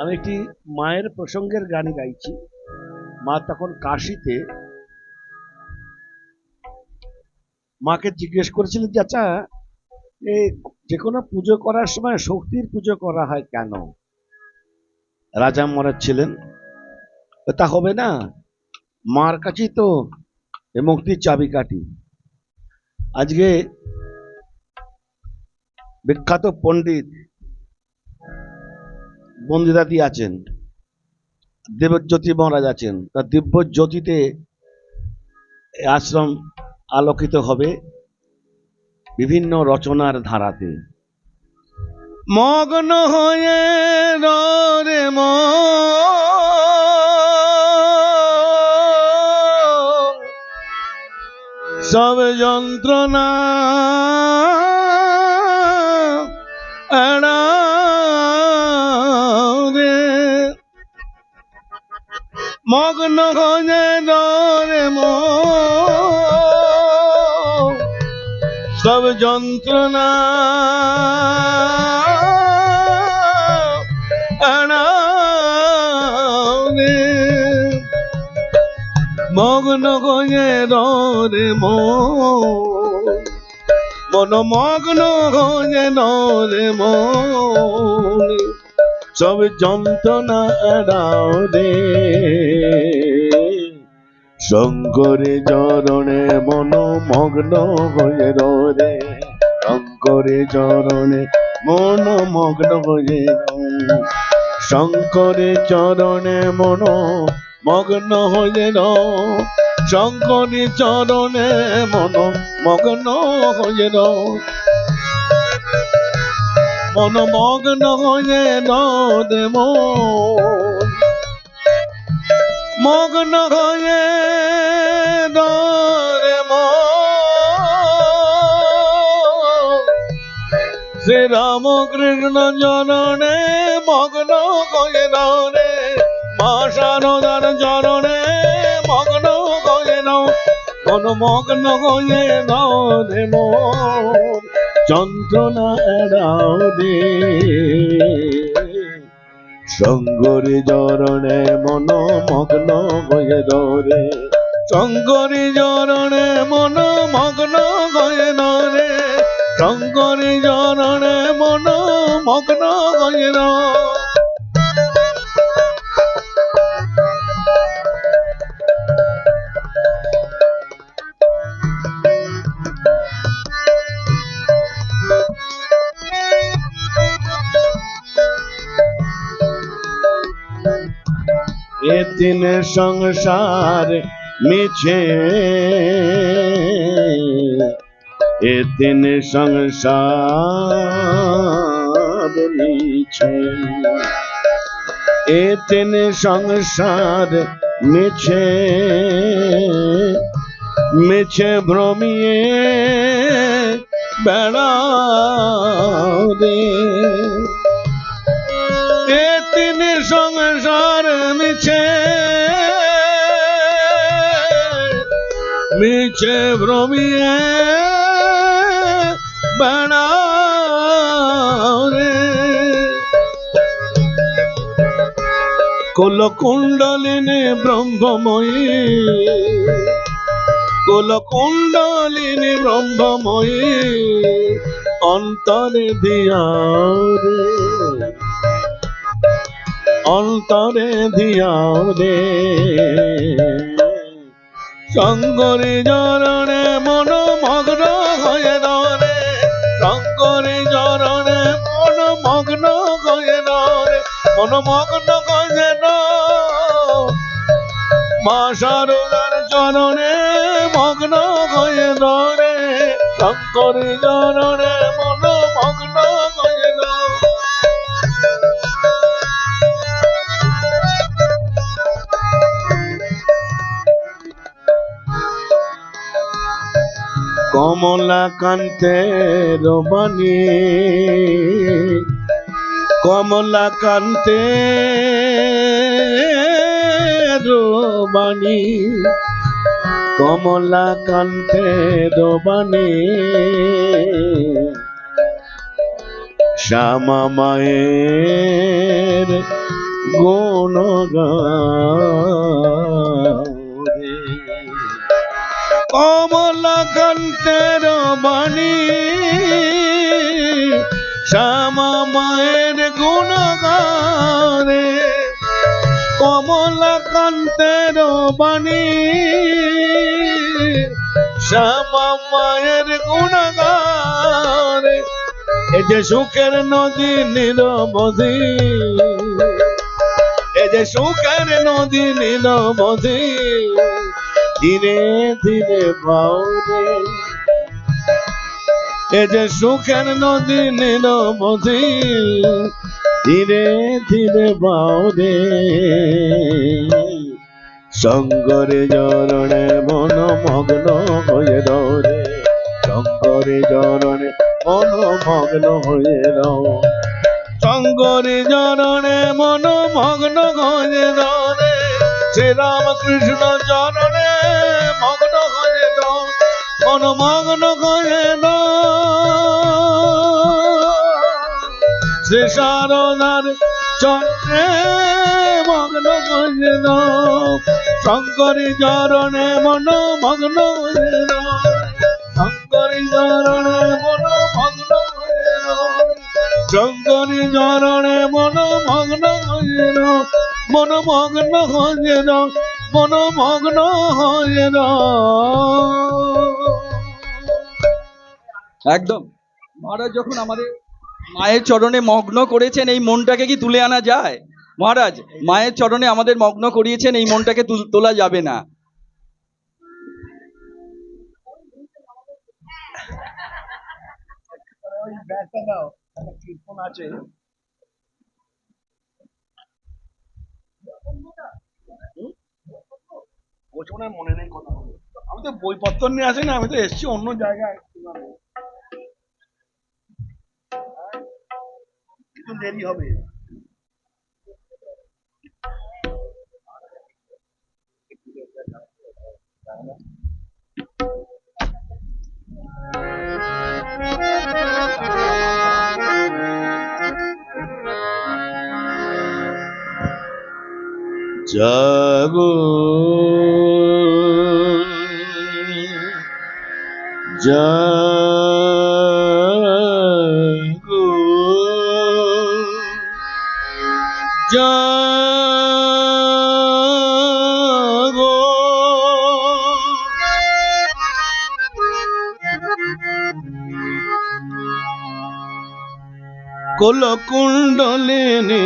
আমি একটি মায়ের প্রসঙ্গের গান গাইছি। মা তখন কাশিতে মাকে জিজ্ঞেস করেছিলেন, যে আচ্ছা যে কোনো পুজো করার সময় শক্তির পুজো করা হয় কেন? রাজা মহারাজ ছিলেন। তা হবে না। মার কাছেই তো মুক্তির চাবিকাঠি। আজকে বিখ্যাত পণ্ডিত বন্দিদাদি আছেন, দেবজ্যোতি মহারাজ আছেন তার দিব্য জ্যোতিতে আশ্রম আলোকিত হবে বিভিন্ন রচনার ধারাতে। মগ্ন হয়ে রে ম। সব যন্ত্রণা মগ্ন হয়ে রে সব যন্ত্রণা মগ্ন হয়ে রে মন মগ্ন হয়ে রে মন সব যন্ত্রণা এড়াও রে। শঙ্করে চরণে মন মগ্ন হয়ে রে। শঙ্করে চরণে মন মগ্ন হয়ে। শঙ্করে চরণে মন মগ্ন হয়ে র শঙ্করে চরণে মন মগ্ন হয়ে র মন মগ্ন হয়ে মন। মগ্ন হয়ে রে শ্রী রামকৃষ্ণ জননে মগ্ন হয়ে রে মা শারদার চরণে মগ্ন হয়ে মন মগ্ন হয়ে রে মন। যন্ত্রণা এড়াও রে সঙ্গরে জরণে মন মগ্ন হয়ে দরে শঙ্করী জরণে মন তিন সংসার মিছে। এ তিন সংসার মিছে। এ তিন সংসার মিছে। মিছে ভ্রমিয়ে বেড়াও রে। এ তিনি সংসার মিছে। মিছে ভ্রমিয়ে বেড়াও রে। কুল কুণ্ডলিনী ব্রহ্মময়ী কুল কুণ্ডলিনী ব্রহ্মময়ী, অন্তরে দিয়াও রে। অন্তরে দিয়াও রে। শঙ্করী জরণে মন মগ্ন হয়ে রে শঙ্করী জরণে মন মগ্ন হয়ে রে মন মগ্ন হয়ে মা সারদার চরণে মগ্ন হয়ে রে শঙ্করী জরণে মন মগ্ন কমলা কান্তের বাণী। কমলা কান্তে বাণী। কমলা কান্তের বাণী। শ্যামা মায়ের গুণ রে কমলা কান্তের বাণী। শ্যামা মায়ের গুণ গারে কমলা কান্তের বাণী। শ্যামা মায়ের গুণ গারে এ যে সুখের নদী নিরবধি, এ যে সুখের নদী নিরবধি। ধীরে ধীরে বাউরে। এ যে সুখের নদী নিরবধি ধীরে ধীরে বাউরে। সঙ্গরে জরণে মন মগ্ন হয়ে রে সঙ্গরে জরণে মন মগ্ন হয়ে রও সঙ্গরে জরণে মন মগ্ন হয়ে রে শ্রী রামকৃষ্ণ মন মগ্ন হয়ে শ্রী শারদার চরণে মগ্ন রও শঙ্করী চরণে মন মগ্ন রও শঙ্করী চরণে মন মগ্ন রও শঙ্করী চরণে মন মগ্ন রও মন মগ্ন হয়ে মন মগ্ন হয়ে একদম। মহারাজ, যখন আমাদের মায়ের চরণে মগ্ন করেছেন, এই মনটাকে কি তুলে আনা যায়? মহারাজ, মায়ের চরণে আমাদের মগ্ন করিয়েছেন, এই মনটাকে তোলা যাবে না। মনে নেই কথা আমি তো বইপত্র নিয়ে আসি না আমি তো এসছি অন্য জায়গায়। একটু দেরি হবে জাগো জাগো কোল কুণ্ডলিনী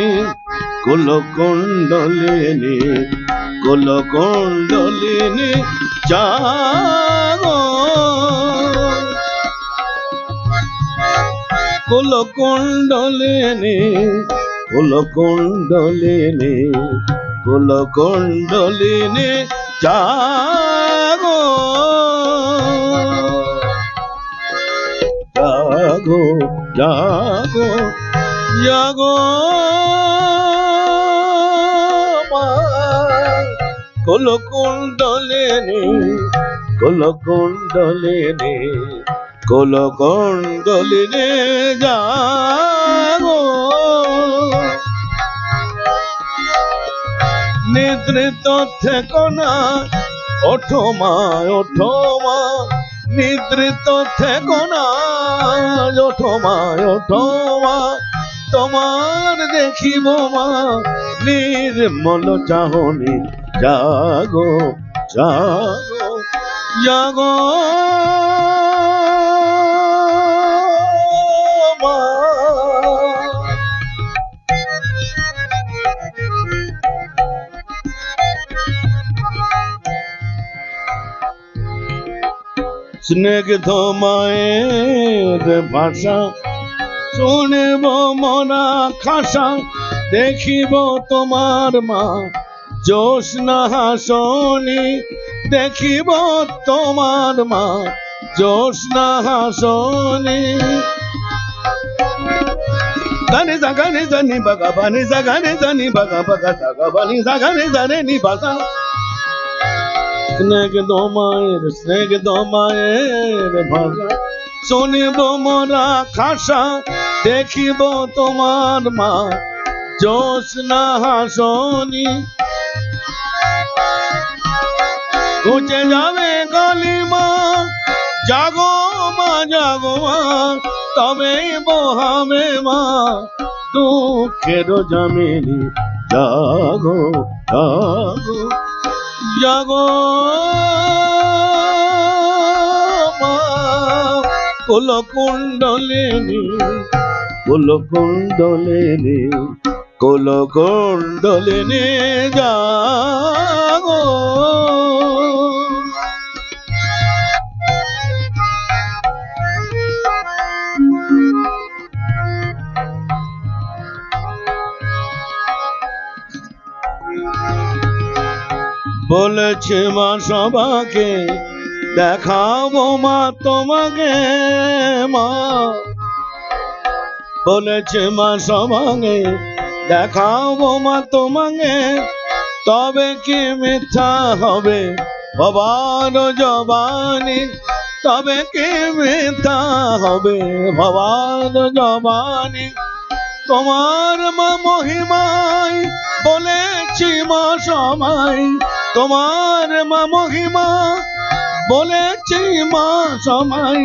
কোল কুণ্ডলিনী কোল কুণ্ডলিনী জাগো। কোল কুণ্ডলিনী জাগো জাগো জাগো জাগো মা কোল কুণ্ডলিনী কোল কুণ্ডলিনী জাগো। নিদ্রিত থেকো না, ওঠো মা ওঠো মা। নিদ্রিত থেকো না ওঠো মা ওঠো মা তোমার দেখিব মা নির্মল চাহনি জাগো জাগো জাগো। মায়ের ভাষা। শুনব মনা খাসা, দেখিব তোমার মা। জোৎস্না হাসনি, দেখিব তোমার মা। জোৎস্না হাসনি। গানে জাগানে জানি বাগা, বানে জাগানে জানি বাগা বাগা জাগা বানি জাগানে জানে নি বাসা স্নেগ্ধ মায়ের স্নেগ্ধ মায়ের ভাষা শুনিব মোরা খাসা, দেখিব তোমার মা। জোৎস্না হাসনি। ঘুচে যাবে কালিমা জাগো মা জাগো মা তবে বহাবে মা। দুঃখের জামিনি, জাগো জাগো। জাগো কুলকুণ্ডলিনী কুলকুণ্ডলিনী কুলকুণ্ডলিনী জাগো। বলেছে মা সবাকে, দেখাবো মা তোমাকে, মা। বলেছে মা সবাকে, দেখাবো মা তোমাকে, তবে কি মিথ্যা হবে? ভবান জবানি, তবে কি মিথ্যা হবে? ভবান জবানি, তোমার মা মহিমাই বলেছি মা সময় তোমার মা মহিমা বলেছি মা সময়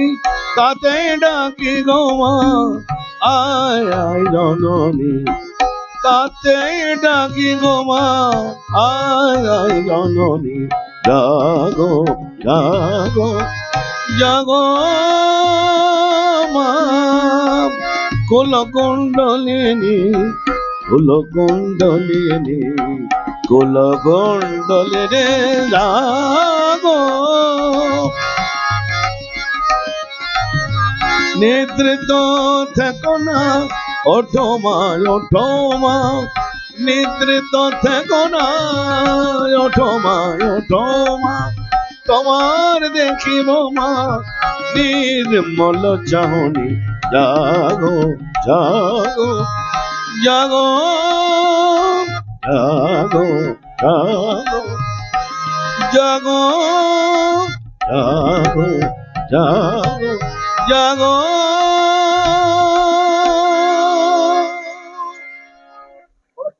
তাতে ডাকি গো মা। আয় আয় জননী, তাতে ডাকি গো মা। আয় আয় জননী, জাগো জাগো জাগো মা। কুলকুণ্ডলিনী কুলকুণ্ডলিনী কুলকুণ্ডলিনী জাগো নিদ্রিত থেকো না ওঠো মা ওঠো মা নিদ্রিত থেকো না ওঠো মা ওঠো মা তোমার দেখিব মা, নির্মল চাহনি। জাগো জাগো জাগো জাগো জাগো জাগো জাগো জাগো। জাগো।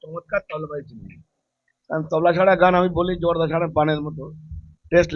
চমৎকার তবলা পাইছি কারণ তবলা ছাড়া গান আমি বলি জর্দা ছাড়া পানের মতো। টেস্ট